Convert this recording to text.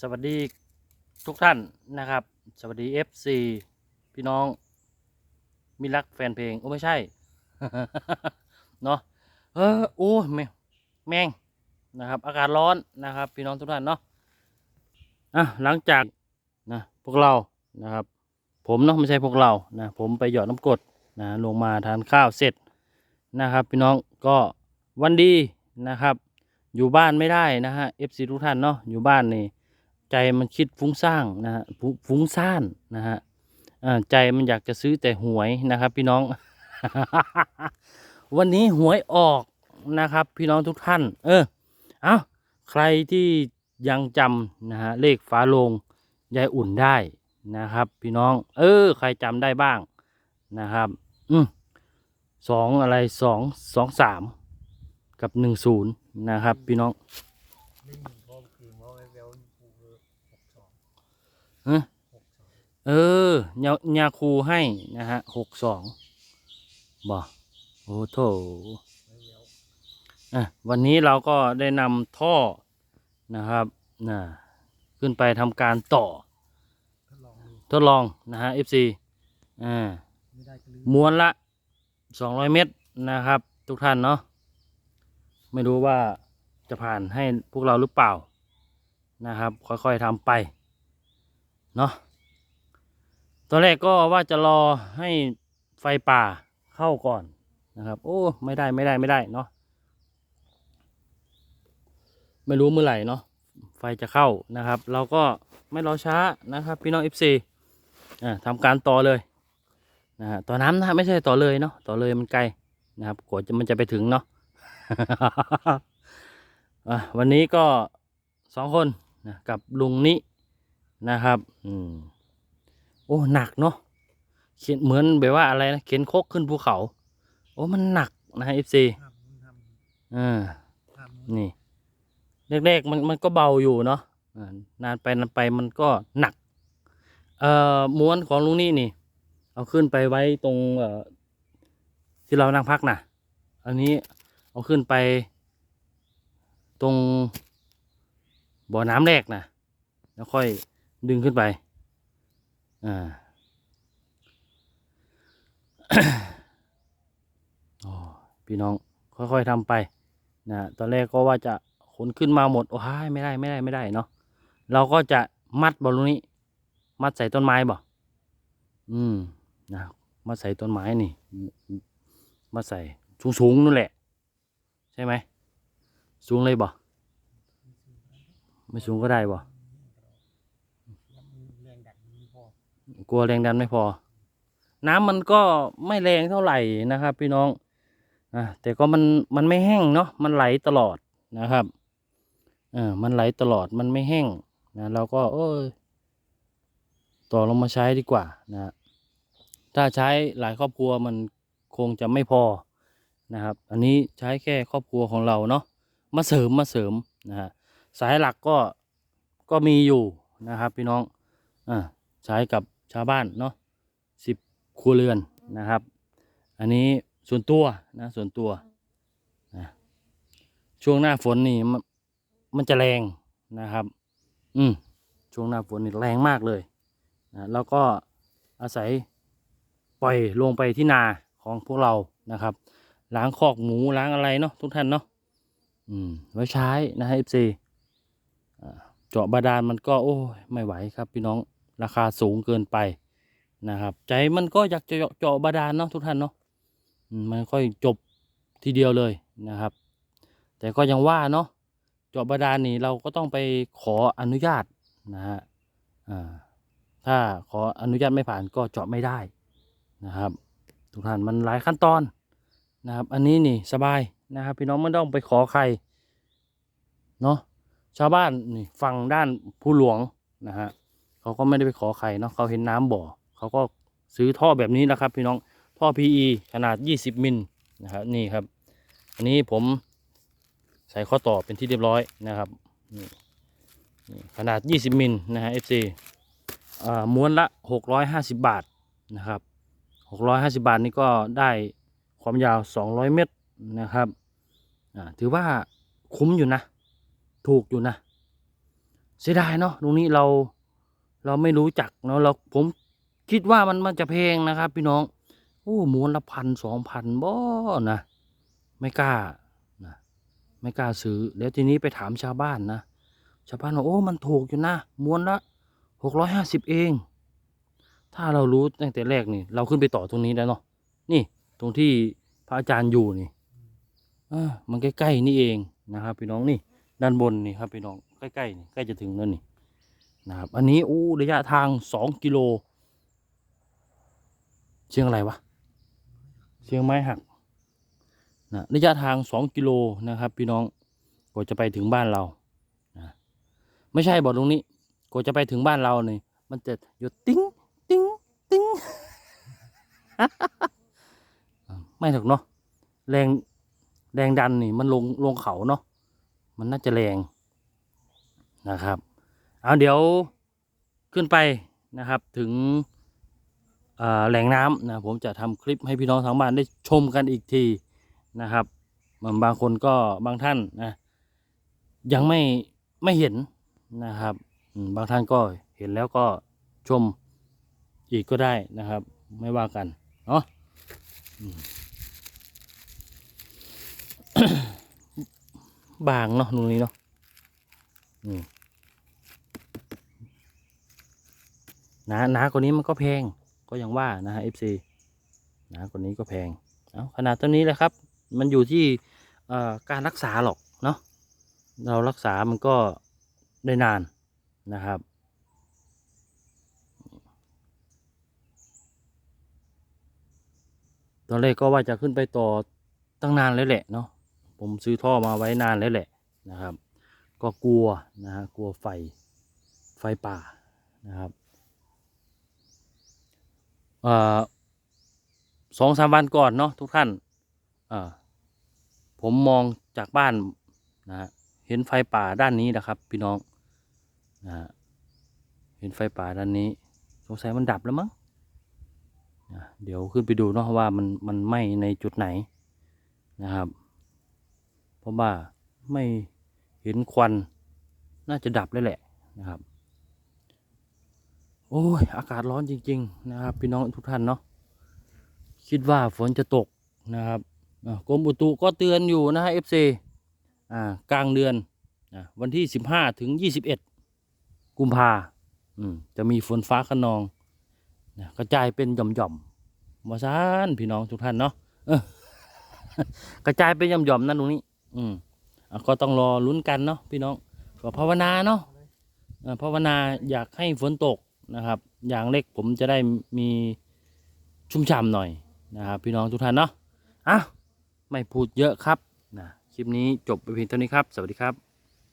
สวัสดีทุกท่านนะครับ สวัสดี FC พี่น้องมิรักแฟนเพลง โอ้ไม่ใช่ เนาะเออโอ้แมงแมงนะครับ อากาศร้อนนะครับ พี่น้องทุกท่านเนาะอะหลังจากนะพวกเรานะครับ ผมเนาะไม่ใช่พวกเรานะผมไปหยอดน้ำกรดนะลงมาทานข้าวเสร็จนะครับ พี่น้องก็วันดีนะครับ อยู่บ้านไม่ได้นะฮะ FC ทุกท่านเนาะอยู่บ้านนี่ ใจมันคิดฟุ้งซ่านนะฮะฟุ้งซ่านนะฮะใจมันอยากจะซื้อแต่หวยนะครับ พี่น้อง วันนี้หวยออกนะครับ พี่น้องทุกท่าน เออ เอาใครที่ยังจำนะฮะเลขฝาโลงยายอุ่นได้นะครับ พี่น้อง เออ ใครจำได้บ้างนะครับ อืมสองอะไรสองสองสามกับหนึ่งศูนย์นะครับ พี่น้อง เออยายาคูให้นะฮะหกสองบ่โอ้โถไม่แววอะวันนี้เราก็ได้นำท่อนะครับนะขึ้นไปทำการต่อ ทดลองทดลองนะฮะ FC อ่าไม่ได้ก็ลืมม้วนละสองร้อยเมตรนะครับ ทุกท่านเนาะไม่รู้ว่าจะผ่านให้พวกเราหรือเปล่านะครับ ค่อยๆทำไป เนาะตอนแรกก็ว่าจะรอให้ไฟป่าเข้าก่อนนะครับ โอ้ ไม่ได้ไม่ได้ไม่ได้เนาะไม่รู้เมื่อไหร่เนาะไฟจะเข้านะครับ เราก็ไม่รอช้านะครับ พี่น้อง FC อ่าทำการต่อเลยนะฮะต่อน้ำนะไม่ใช่ต่อเลยเนาะต่อเลยมันไกลนะครับกว่าจะมันจะไปถึงเนาะะวันนี้ก็สองคนนะกับลุงนิ นะครับ อืม โอ้ หนักเนาะ เขียนเหมือนแบบว่าอะไรนะ เขียนโคกขึ้นภูเขา โอ้ มันหนักนะฮะเอฟซีทำนู่นทอ่าำทำนี่แรกๆมันมันก็เบาอยู่เนาะอ่านานไปนานไปมันก็หนัก เอ่อ ม้วนของลุงนี่นี่ เอาขึ้นไปไว้ตรงเอ่อที่เรานั่งพักนะอันนี้เอาขึ้นไป ตรงบ่อน้ำแรกนะแล้วค่อย ดึงขึ้นไป อ่าอ๋อพี่น้องค่อยๆทำไปนะตอนแรกก็ว่าจะขนขึ้นมาหมด โอ้ยไม่ได้ไม่ได้ไม่ได้เนาะเราก็จะมัดบอลลูนี้ มัดใส่ต้นไม้บ่อืมนะมัดใส่ต้นไม้นี่มัดใส่สูงๆนู่นแหละ ใช่ไหมสูงเลยบ่ไม่สูงก็ได้บ่ แรงดันไม่พอ กลัวแรงดันไม่พอ น้ำมันก็ไม่แรงเท่าไหร่นะครับ พี่น้องอ่าแต่ก็มันมันไม่แห้งเนาะมันไหลตลอดนะครับเออมันไหลตลอดมันไม่แห้งนะเราก็เออต่อลงมาใช้ดีกว่านะถ้าใช้หลายครอบครัวมันคงจะไม่พอนะครับ อันนี้ใช้แค่ครอบครัวของเราเนาะมาเสริมมาเสริมนะฮะสายหลักก็ก็มีอยู่นะครับ พี่น้องอ่าใช้กับ ชาวบ้านเนาะสิบครัวเรือนนะครับ อันนี้ส่วนตัวนะส่วนตัวนะช่วงหน้าฝนนี่มันมันจะแรงนะครับ อืมช่วงหน้าฝนนี่แรงมากเลยนะแล้วก็อาศัยปล่อยลงไปที่นาของพวกเรานะครับ ล้างคอกหมูล้างอะไรเนาะทุกท่านเนาะอืมไว้ใช้นะฮะ FC อ่าเจาะบาดาลมันก็โอ้ยไม่ไหวครับพี่น้อง ราคาสูงเกินไปนะครับ ใจมันก็อยากจะเจาะบาดาลเนาะทุกท่านเนาะมมันค่อยจบทีเดียวเลยนะครับ แต่ก็ยังว่าเนาะเจาะบาดาลนี่เราก็ต้องไปขออนุญาตนะฮะถ้าขออนุญาตไม่ผ่านก็เจาะไม่ได้นะครับ ทุกท่านมันหลายขั้นตอนนะครับ อันนี้นี่สบายนะครับพี่น้องไม่ต้องไปขอใครเนาะชาวบ้านนี่ฝั่งด้านผู้หลวงนะฮะ เขาก็ไม่ได้ไปขอใครเนาะเขาเห็นน้ำบ่อเขาก็ซื้อท่อแบบนี้นะครับ พี่น้องท่อ PE ขนาด 20 มิลนะครับนี่ครับ อันนี้ผมใส่ข้อต่อเป็นที่เรียบร้อยนะครับนี่ขนาด 20 มิลนะฮะ FC อ่าม้วนละ 650 บาทนะครับ 650 บาทนี่ก็ได้ความยาว 200 เมตรนะครับถือว่าคุ้มอยู่นะ ถูกอยู่นะ เสียดายเนาะตรงนี้เรา เราไม่รู้จักเนาะเราผมคิดว่ามันมันจะแพงนะครับ พี่น้องโอ้ม้วนละพันสองพันบ่นะไม่กล้านะไม่กล้าซื้อแล้วทีนี้ไปถามชาวบ้านนะชาวบ้านบอกโอ้มันถูกอยู่นะม้วนละหกร้อยห้าสิบเอง ถ้าเรารู้ตั้งแต่แรกนี่ เราขึ้นไปต่อตรงนี้แล้วเนาะนี่ตรงที่พระอาจารย์อยู่นี่อ่ามันใกล้ๆนี่เองนะครับ พี่น้องนี่ ด้านบนนี่ครับพี่น้องใกล้ๆนี่ใกล้จะถึงแล้วนี่ นะครับ อันนี้อู้ระยะทางสองกิโล เชียงอะไรวะ เชียงไม้หักนะระยะทางสองกิโลนะครับ พี่น้องกว่าจะไปถึงบ้านเรานะไม่ใช่บอกตรงนี้กว่าจะไปถึงบ้านเราเนี่ยมันจะหยุดติ้งติ้งติ้งไม่หรอกเนาะแรงแรงดันนี่มันลงลงเขาเนาะมันน่าจะแรงนะครับ เอาเดี๋ยวขึ้นไปนะครับถึงแหล่งน้ำนะผมจะทำคลิปให้พี่น้องทางบ้านได้ชมกันอีกทีนะครับมันบางคนก็บางท่านนะยังไม่ไม่เห็นนะครับบางท่านก็เห็นแล้วก็ชมอีกก็ได้นะครับ ไม่ว่ากันเนาะบางเนาะตรงนี้เนาะอืม นาหนากว่านี้มันก็แพงก็ยังว่านะฮะ FC หนากว่านี้ก็แพงเอาขนาดตัวนี้แหละครับ มันอยู่ที่การรักษาหรอกเนาะเรารักษามันก็ได้นานนะครับตอนแรกก็ว่าจะขึ้นไปต่อตั้งนานแล้วแหละเนาะผมซื้อท่อมาไว้นานแล้วแหละนะครับ ก็กลัวนะฮะกลัวไฟไฟป่านะครับ สองสามวันก่อนเนาะทุกท่านผมมองจากบ้านนะฮะเห็นไฟป่าด้านนี้นะครับ พี่น้องนะฮะเห็นไฟป่าด้านนี้ สงสัยมันดับแล้วมั้งนะเดี๋ยวขึ้นไปดูเนาะว่ามันมันไหม้ในจุดไหนนะครับ เพราะว่าไม่เห็นควันน่าจะดับเลยแหละนะครับ โอ้ยอากาศร้อนจริง ๆ นะครับ พี่น้องทุกท่านเนาะคิดว่าฝนจะตกนะครับกรมอุตุก็เตือนอยู่นะฮะ FC อ่ากลางเดือนวันที่สิบห้าถึงยี่สิบเอ็ดกุมภาอืมจะมีฝนฟ้าขนองนะกระจายเป็นหย่อมๆมาซานพี่น้องทุกท่านเนาะกระจายเป็นหย่อมๆนั่นตรงนี้ อืมก็ต้องรอลุ้นกันเนาะพี่น้องก็ภาวนาเนาะภาวนาอยากให้ฝนตก นะครับ ยางเล็กผมจะได้มีชุ่มฉ่ำหน่อยนะครับ พี่น้องทุกท่านเนาะอะไม่พูดเยอะครับนะคลิปนี้จบไปเพียงเท่านี้ครับ สวัสดีครับ